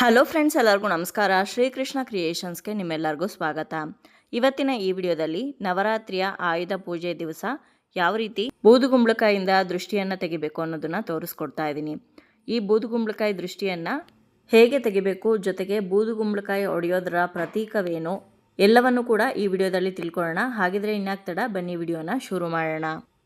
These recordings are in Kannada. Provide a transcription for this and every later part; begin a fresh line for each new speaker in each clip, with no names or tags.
ಹಲೋ ಫ್ರೆಂಡ್ಸ್, ಎಲ್ಲರಿಗೂ ನಮಸ್ಕಾರ. ಶ್ರೀಕೃಷ್ಣ ಕ್ರಿಯೇಷನ್ಸ್ಗೆ ನಿಮ್ಮೆಲ್ಲರಿಗೂ ಸ್ವಾಗತ. ಇವತ್ತಿನ ಈ ವಿಡಿಯೋದಲ್ಲಿ ನವರಾತ್ರಿಯ ಆಯುಧ ಪೂಜೆ ದಿವಸ ಯಾವ ರೀತಿ ಬೂದುಗುಂಬಳಕಾಯಿಂದ ದೃಷ್ಟಿಯನ್ನು ತೆಗಿಬೇಕು ಅನ್ನೋದನ್ನ ತೋರಿಸ್ಕೊಡ್ತಾ ಇದ್ದೀನಿ. ಈ ಬೂದುಗುಂಬಳಕಾಯಿ ದೃಷ್ಟಿಯನ್ನು ಹೇಗೆ ತೆಗಿಬೇಕು, ಜೊತೆಗೆ ಬೂದುಗುಂಬಳಕಾಯಿ ಒಡೆಯೋದರ ಪ್ರತೀಕವೇನು, ಎಲ್ಲವನ್ನು ಕೂಡ ಈ ವಿಡಿಯೋದಲ್ಲಿ ತಿಳ್ಕೊಳ್ಳೋಣ. ಹಾಗಿದ್ರೆ ಇನ್ನಾಗ್ತಡ ತಡ ಬನ್ನಿ ವಿಡಿಯೋನ ಶುರು ಮಾಡೋಣ.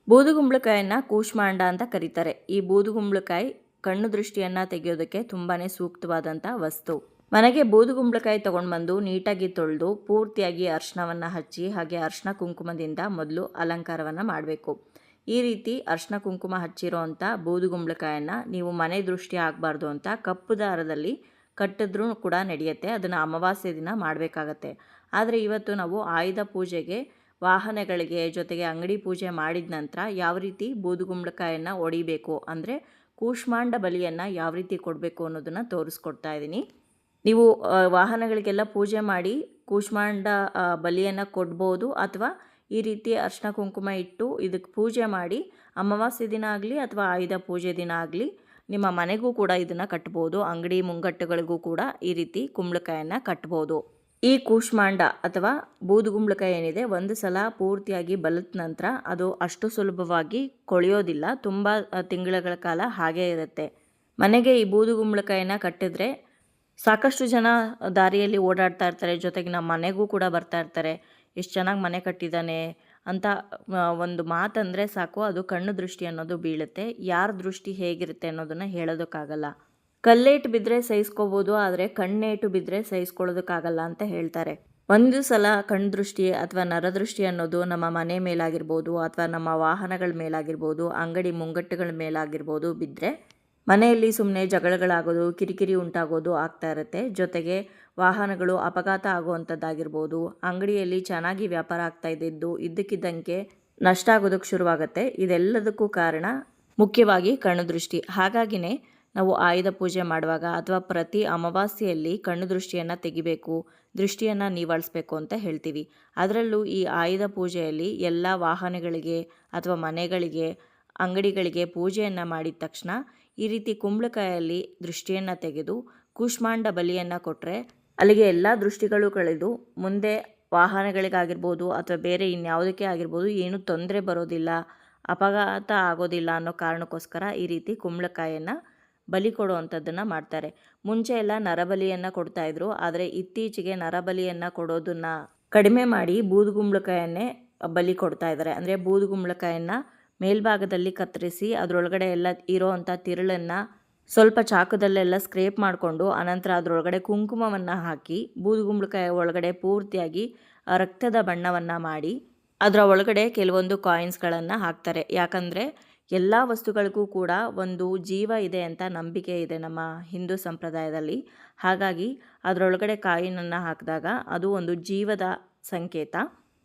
ಬೂದುಗುಂಬಳಕಾಯನ್ನ ಕೂಶ್ಮಾಂಡ ಅಂತ ಕರೀತಾರೆ. ಈ ಬೂದುಗುಂಬಳಕಾಯಿ ಕಣ್ಣು ದೃಷ್ಟಿಯನ್ನ ತೆಗೆಯೋದಕ್ಕೆ ತುಂಬಾನೇ ಸೂಕ್ತವಾದಂಥ ವಸ್ತು. ಮನೆಗೆ ಬೂದುಗುಂಬಳಕಾಯಿ ತಗೊಂಡು ಬಂದು ನೀಟಾಗಿ ತೊಳೆದು ಪೂರ್ತಿಯಾಗಿ ಅರ್ಶನವನ್ನು ಹಚ್ಚಿ ಹಾಗೆ ಅರ್ಶನ ಕುಂಕುಮದಿಂದ ಮೊದಲು ಅಲಂಕಾರವನ್ನು ಮಾಡಬೇಕು. ಈ ರೀತಿ ಅರ್ಶನ ಕುಂಕುಮ ಹಚ್ಚಿರೋ ಅಂಥ ಬೂದುಗುಂಬಳಕಾಯನ್ನು ನೀವು ಮನೆ ದೃಷ್ಟಿ ಆಗಬಾರ್ದು ಅಂತ ಕಪ್ಪು ದಾರದಲ್ಲಿ ಕಟ್ಟಿದ್ರೂ ಕೂಡ ನಡೆಯುತ್ತೆ, ಅದನ್ನು ಅಮಾವಾಸ್ಯೆ ದಿನ ಮಾಡಬೇಕಾಗತ್ತೆ. ಆದರೆ ಇವತ್ತು ನಾವು ಆಯುಧ ಪೂಜೆಗೆ, ವಾಹನಗಳಿಗೆ ಜೊತೆಗೆ ಅಂಗಡಿ ಪೂಜೆ ಮಾಡಿದ ನಂತರ ಯಾವ ರೀತಿ ಬೂದುಗುಂಬಳಕಾಯನ್ನು ಒಡಿಬೇಕು ಅಂದರೆ ಕೂಷ್ಮಾಂಡ ಬಲಿಯನ್ನು ಯಾವ ರೀತಿ ಕೊಡಬೇಕು ಅನ್ನೋದನ್ನು ತೋರಿಸ್ಕೊಡ್ತಾ ಇದ್ದೀನಿ. ನೀವು ವಾಹನಗಳಿಗೆಲ್ಲ ಪೂಜೆ ಮಾಡಿ ಕೂಷ್ಮಾಂಡ ಬಲಿಯನ್ನು ಕೊಡ್ಬೋದು ಅಥವಾ ಈ ರೀತಿ ಅರ್ಶಿನ ಕುಂಕುಮ ಇಟ್ಟು ಇದಕ್ಕೆ ಪೂಜೆ ಮಾಡಿ ಅಮಾವಾಸ್ಯೆ ದಿನ ಆಗಲಿ ಅಥವಾ ಆಯುಧ ಪೂಜೆ ದಿನ ಆಗಲಿ ನಿಮ್ಮ ಮನೆಗೂ ಕೂಡ ಇದನ್ನು ಕಟ್ಬೋದು. ಅಂಗಡಿ ಮುಂಗಟ್ಟುಗಳಿಗೂ ಕೂಡ ಈ ರೀತಿ ಕುಂಬಳಕಾಯನ್ನು ಕಟ್ಬೋದು. ಈ ಕೂಷ್ಮಾಂಡ ಅಥವಾ ಬೂದುಗುಂಬಳಕಾಯಿ ಏನಿದೆ, ಒಂದು ಸಲ ಪೂರ್ತಿಯಾಗಿ ಬಲದ ನಂತರ ಅದು ಅಷ್ಟು ಸುಲಭವಾಗಿ ಕೊಳೆಯೋದಿಲ್ಲ. ತುಂಬ ತಿಂಗಳ ಕಾಲ ಹಾಗೇ ಇರುತ್ತೆ. ಮನೆಗೆ ಈ ಬೂದುಗುಂಬಳಕಾಯಿನ ಕಟ್ಟಿದ್ರೆ ಸಾಕಷ್ಟು ಜನ ದಾರಿಯಲ್ಲಿ ಓಡಾಡ್ತಾ ಇರ್ತಾರೆ. ಜೊತೆಗೆ ನಮ್ಮ ಮನೆಗೂ ಕೂಡ ಬರ್ತಾ ಇರ್ತಾರೆ. ಎಷ್ಟು ಚೆನ್ನಾಗಿ ಮನೆ ಕಟ್ಟಿದ್ದಾನೆ ಅಂತ ಒಂದು ಮಾತಂದರೆ ಸಾಕು. ಅದು ಕಣ್ಣು ದೃಷ್ಟಿ ಅನ್ನೋದು ಬೀಳುತ್ತೆ. ಯಾರ ದೃಷ್ಟಿ ಹೇಗಿರುತ್ತೆ ಅನ್ನೋದನ್ನು ಹೇಳೋದಕ್ಕಾಗಲ್ಲ. ಕಲ್ಲೇಟು ಬಿದ್ದರೆ ಸಹಿಸ್ಕೋಬೋದು, ಆದರೆ ಕಣ್ಣೇಟು ಬಿದ್ದರೆ ಸಹಿಸ್ಕೊಳ್ಳೋದಕ್ಕಾಗಲ್ಲ ಅಂತ ಹೇಳ್ತಾರೆ. ಒಂದು ಸಲ ಕಣ್ದೃಷ್ಟಿ ಅಥವಾ ನರದೃಷ್ಟಿ ಅನ್ನೋದು ನಮ್ಮ ಮನೆ ಮೇಲಾಗಿರ್ಬೋದು ಅಥವಾ ನಮ್ಮ ವಾಹನಗಳ ಮೇಲಾಗಿರ್ಬೋದು, ಅಂಗಡಿ ಮುಂಗಟ್ಟುಗಳ ಮೇಲಾಗಿರ್ಬೋದು ಬಿದ್ದರೆ ಮನೆಯಲ್ಲಿ ಸುಮ್ಮನೆ ಜಗಳಗಳಾಗೋದು, ಕಿರಿಕಿರಿ ಉಂಟಾಗೋದು ಆಗ್ತಾ ಇರುತ್ತೆ. ಜೊತೆಗೆ ವಾಹನಗಳು ಅಪಘಾತ ಆಗುವಂಥದ್ದಾಗಿರ್ಬೋದು, ಅಂಗಡಿಯಲ್ಲಿ ಚೆನ್ನಾಗಿ ವ್ಯಾಪಾರ ಆಗ್ತಾ ಇದ್ದಿದ್ದು, ಇದ್ದಕ್ಕಿದ್ದಂಗೆ ನಷ್ಟ ಆಗೋದಕ್ಕೆ ಶುರುವಾಗುತ್ತೆ. ಇದೆಲ್ಲದಕ್ಕೂ ಕಾರಣ ಮುಖ್ಯವಾಗಿ ಕಣ್ಣು ದೃಷ್ಟಿ. ಹಾಗಾಗಿನೇ ನಾವು ಆಯುಧ ಪೂಜೆ ಮಾಡುವಾಗ ಅಥವಾ ಪ್ರತಿ ಅಮಾವಾಸ್ಯೆಯಲ್ಲಿ ಕಣ್ಣು ದೃಷ್ಟಿಯನ್ನು ತೆಗಿಬೇಕು, ದೃಷ್ಟಿಯನ್ನು ನಿವಾಳಿಸ್ಬೇಕು ಅಂತ ಹೇಳ್ತೀವಿ. ಅದರಲ್ಲೂ ಈ ಆಯುಧ ಪೂಜೆಯಲ್ಲಿ ಎಲ್ಲ ವಾಹನಗಳಿಗೆ ಅಥವಾ ಮನೆಗಳಿಗೆ, ಅಂಗಡಿಗಳಿಗೆ ಪೂಜೆಯನ್ನು ಮಾಡಿದ ತಕ್ಷಣ ಈ ರೀತಿ ಕುಂಬಳಕಾಯಲ್ಲಿ ದೃಷ್ಟಿಯನ್ನು ತೆಗೆದು ಕೂಷ್ಮಾಂಡ ಬಲಿಯನ್ನು ಕೊಟ್ಟರೆ ಅಲ್ಲಿಗೆ ಎಲ್ಲ ದೃಷ್ಟಿಗಳು ಕಳೆದು ಮುಂದೆ ವಾಹನಗಳಿಗಾಗಿರ್ಬೋದು ಅಥವಾ ಬೇರೆ ಇನ್ಯಾವುದಕ್ಕೆ ಆಗಿರ್ಬೋದು ಏನೂ ತೊಂದರೆ ಬರೋದಿಲ್ಲ, ಅಪಘಾತ ಆಗೋದಿಲ್ಲ ಅನ್ನೋ ಕಾರಣಕ್ಕೋಸ್ಕರ ಈ ರೀತಿ ಕುಂಬಳಕಾಯನ್ನು ಬಲಿ ಕೊಡುವಂಥದ್ದನ್ನು ಮಾಡ್ತಾರೆ. ಮುಂಚೆ ಎಲ್ಲ ನರಬಲಿಯನ್ನು ಕೊಡ್ತಾಯಿದ್ರು ಆದರೆ ಇತ್ತೀಚೆಗೆ ನರಬಲಿಯನ್ನು ಕೊಡೋದನ್ನು ಕಡಿಮೆ ಮಾಡಿ ಬೂದುಗುಂಬಳಕಾಯನ್ನೇ ಬಲಿ ಕೊಡ್ತಾ ಇದ್ದಾರೆ ಅಂದರೆ ಬೂದುಗುಂಬಳಕಾಯನ್ನು ಮೇಲ್ಭಾಗದಲ್ಲಿ ಕತ್ತರಿಸಿ ಅದರೊಳಗಡೆ ಎಲ್ಲ ಇರೋವಂಥ ತಿರುಳನ್ನು ಸ್ವಲ್ಪ ಚಾಕದಲ್ಲೆಲ್ಲ ಸ್ಕ್ರೇಪ್ ಮಾಡಿಕೊಂಡು ಅನಂತರ ಅದರೊಳಗಡೆ ಕುಂಕುಮವನ್ನು ಹಾಕಿ ಬೂದುಗುಂಬಳಕಾಯಿ ಒಳಗಡೆ ಪೂರ್ತಿಯಾಗಿ ರಕ್ತದ ಬಣ್ಣವನ್ನು ಮಾಡಿ ಅದರ ಒಳಗಡೆ ಕೆಲವೊಂದು ಕಾಯಿನ್ಸ್ಗಳನ್ನು ಹಾಕ್ತಾರೆ. ಯಾಕಂದರೆ ಎಲ್ಲ ವಸ್ತುಗಳಿಗೂ ಕೂಡ ಒಂದು ಜೀವ ಇದೆ ಅಂತ ನಂಬಿಕೆ ಇದೆ ನಮ್ಮ ಹಿಂದೂ ಸಂಪ್ರದಾಯದಲ್ಲಿ. ಹಾಗಾಗಿ ಅದರೊಳಗಡೆ ಕಾಯಿನನ್ನು ಹಾಕಿದಾಗ ಅದು ಒಂದು ಜೀವದ ಸಂಕೇತ.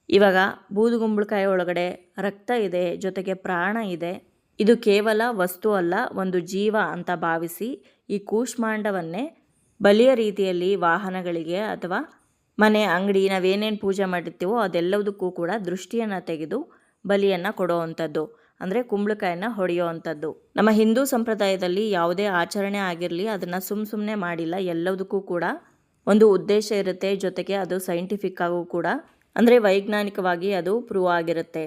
ಇವಾಗ ಬೂದುಗುಂಬಳಕಾಯಿ ಒಳಗಡೆ ರಕ್ತ ಇದೆ, ಜೊತೆಗೆ ಪ್ರಾಣ ಇದೆ. ಇದು ಕೇವಲ ವಸ್ತು ಅಲ್ಲ, ಒಂದು ಜೀವ ಅಂತ ಭಾವಿಸಿ ಈ ಕೂಷ್ಮಾಂಡವನ್ನೇ ಬಲಿಯ ರೀತಿಯಲ್ಲಿ ವಾಹನಗಳಿಗೆ ಅಥವಾ ಮನೆ ಅಂಗಡಿ ನಾವೇನೇನು ಪೂಜೆ ಮಾಡಿರ್ತೀವೋ ಅದೆಲ್ಲದಕ್ಕೂ ಕೂಡ ದೃಷ್ಟಿಯನ್ನು ತೆಗೆದು ಬಲಿಯನ್ನು ಕೊಡೋವಂಥದ್ದು ಅಂದರೆ ಕುಂಬಳಕಾಯಿನ ಹೊಡೆಯೋ ಅಂಥದ್ದು ನಮ್ಮ ಹಿಂದೂ ಸಂಪ್ರದಾಯದಲ್ಲಿ ಯಾವುದೇ ಆಚರಣೆ ಆಗಿರಲಿ, ಅದನ್ನು ಸುಮ್ಮ ಸುಮ್ಮನೆ ಮಾಡಿಲ್ಲ. ಎಲ್ಲದಕ್ಕೂ ಕೂಡ ಒಂದು ಉದ್ದೇಶ ಇರುತ್ತೆ. ಜೊತೆಗೆ ಅದು ಸೈಂಟಿಫಿಕ್ ಆಗೂ ಕೂಡ. ಅಂದರೆ ವೈಜ್ಞಾನಿಕವಾಗಿ ಅದು ಪ್ರೂವ್ ಆಗಿರುತ್ತೆ.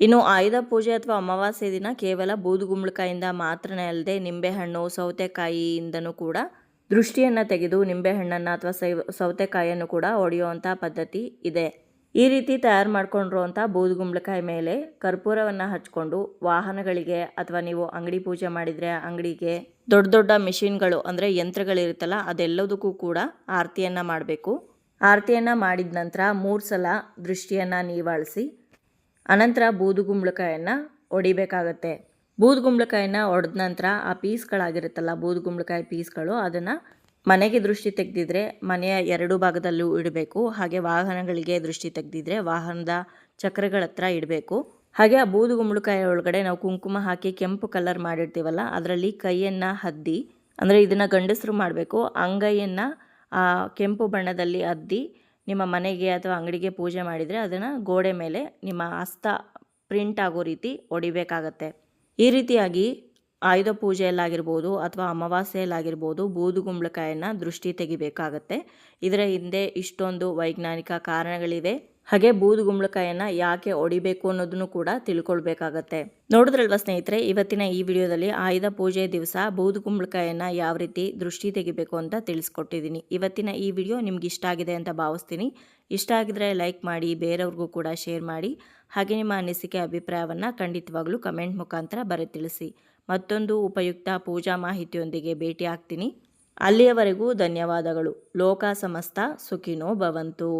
ಇನ್ನು ಆಯುಧ ಪೂಜೆ ಅಥವಾ ಅಮಾವಾಸ್ಯೆ ದಿನ ಕೇವಲ ಬೂದುಗುಂಬಳಕಾಯಿಂದ ಮಾತ್ರನೇ ಅಲ್ಲದೆ ನಿಂಬೆಹಣ್ಣು ಸೌತೆಕಾಯಿಯಿಂದನೂ ಕೂಡ ದೃಷ್ಟಿಯನ್ನು ತೆಗೆದು ನಿಂಬೆಹಣ್ಣನ್ನು ಅಥವಾ ಸೌತೆಕಾಯಿಯನ್ನು ಕೂಡ ಒಡೆಯುವಂಥ ಪದ್ಧತಿ ಇದೆ. ಈ ರೀತಿ ತಯಾರು ಮಾಡ್ಕೊಂಡಿರುವಂಥ ಬೂದುಗುಂಬಳಕಾಯಿ ಮೇಲೆ ಕರ್ಪೂರವನ್ನು ಹಚ್ಕೊಂಡು ವಾಹನಗಳಿಗೆ ಅಥವಾ ನೀವು ಅಂಗಡಿ ಪೂಜೆ ಮಾಡಿದರೆ ಅಂಗಡಿಗೆ ದೊಡ್ಡ ದೊಡ್ಡ ಮಿಷಿನ್ಗಳು ಅಂದರೆ ಯಂತ್ರಗಳಿರುತ್ತಲ್ಲ ಅದೆಲ್ಲದಕ್ಕೂ ಕೂಡ ಆರತಿಯನ್ನು ಮಾಡಬೇಕು. ಆರತಿಯನ್ನು ಮಾಡಿದ ನಂತರ ಮೂರು ಸಲ ದೃಷ್ಟಿಯನ್ನು ನೀವಾಳಿಸಿ, ಅನಂತರ ಬೂದುಗುಂಬಳಕಾಯನ್ನು ಒಡಿಬೇಕಾಗತ್ತೆ. ಬೂದುಗುಂಬಳಕಾಯಿನ ಒಡೆದ ನಂತರ ಆ ಪೀಸ್ಗಳಾಗಿರುತ್ತಲ್ಲ ಬೂದುಗುಂಬಳಕಾಯಿ ಪೀಸ್ಗಳು, ಅದನ್ನು ಮನೆಗೆ ದೃಷ್ಟಿ ತೆಗೆದಿದ್ರೆ ಮನೆಯ ಎರಡು ಭಾಗದಲ್ಲೂ ಇಡಬೇಕು. ಹಾಗೆ ವಾಹನಗಳಿಗೆ ದೃಷ್ಟಿ ತೆಗೆದಿದ್ರೆ ವಾಹನದ ಚಕ್ರಗಳ ಹತ್ರ ಇಡಬೇಕು. ಹಾಗೆ ಆ ಬೂದು ಗುಂಬಳಕಾಯಿ ಒಳಗಡೆ ನಾವು ಕುಂಕುಮ ಹಾಕಿ ಕೆಂಪು ಕಲರ್ ಮಾಡಿರ್ತೀವಲ್ಲ, ಅದರಲ್ಲಿ ಕೈಯನ್ನು ಹದ್ದಿ, ಅಂದರೆ ಇದನ್ನು ಗಂಡಸರು ಮಾಡಬೇಕು. ಅಂಗೈಯನ್ನು ಆ ಕೆಂಪು ಬಣ್ಣದಲ್ಲಿ ಅದ್ದಿ ನಿಮ್ಮ ಮನೆಗೆ ಅಥವಾ ಅಂಗಡಿಗೆ ಪೂಜೆ ಮಾಡಿದರೆ ಅದನ್ನು ಗೋಡೆ ಮೇಲೆ ನಿಮ್ಮ ಹಸ್ತ ಪ್ರಿಂಟ್ ಆಗೋ ರೀತಿ ಹೊಡಿಬೇಕಾಗತ್ತೆ ಈ ರೀತಿಯಾಗಿ ಆಯುಧ ಪೂಜೆಯಲ್ಲಾಗಿರ್ಬೋದು ಅಥವಾ ಅಮಾವಾಸ್ಯೆಯಲ್ಲಾಗಿರ್ಬೋದು ಬೂದುಗುಂಬಳಕಾಯನ್ನು ದೃಷ್ಟಿ ತೆಗಿಬೇಕಾಗತ್ತೆ. ಇದರ ಹಿಂದೆ ಇಷ್ಟೊಂದು ವೈಜ್ಞಾನಿಕ ಕಾರಣಗಳಿವೆ. ಹಾಗೆ ಬೂದುಗುಂಬಳಕಾಯನ್ನು ಯಾಕೆ ಹೊಡಿಬೇಕು ಅನ್ನೋದನ್ನು ಕೂಡ ತಿಳ್ಕೊಳ್ಬೇಕಾಗತ್ತೆ. ನೋಡಿದ್ರಲ್ವ ಸ್ನೇಹಿತರೆ, ಇವತ್ತಿನ ಈ ವಿಡಿಯೋದಲ್ಲಿ ಆಯುಧ ಪೂಜೆ ದಿವಸ ಬೂದುಗುಂಬಳಕಾಯನ್ನು ಯಾವ ರೀತಿ ದೃಷ್ಟಿ ತೆಗಿಬೇಕು ಅಂತ ತಿಳಿಸ್ಕೊಟ್ಟಿದ್ದೀನಿ. ಇವತ್ತಿನ ಈ ವಿಡಿಯೋ ನಿಮ್ಗೆ ಇಷ್ಟ ಆಗಿದೆ ಅಂತ ಭಾವಿಸ್ತೀನಿ. ಇಷ್ಟ ಆಗಿದ್ರೆ ಲೈಕ್ ಮಾಡಿ, ಬೇರೆಯವ್ರಿಗೂ ಕೂಡ ಶೇರ್ ಮಾಡಿ. ಹಾಗೆ ನಿಮ್ಮ ಅನಿಸಿಕೆ, ಅಭಿಪ್ರಾಯವನ್ನು ಖಂಡಿತವಾಗ್ಲೂ ಕಮೆಂಟ್ ಮುಖಾಂತರ ಬರೆ ತಿಳಿಸಿ ಮತ್ತೊಂದು ಉಪಯುಕ್ತ ಪೂಜಾ ಮಾಹಿತಿಯೊಂದಿಗೆ ಭೇಟಿಯಾಗ್ತೀನಿ. ಅಲ್ಲಿಯವರೆಗೂ ಧನ್ಯವಾದಗಳು. ಲೋಕ ಸಮಸ್ತ ಸುಖಿನೋ ಭವಂತು.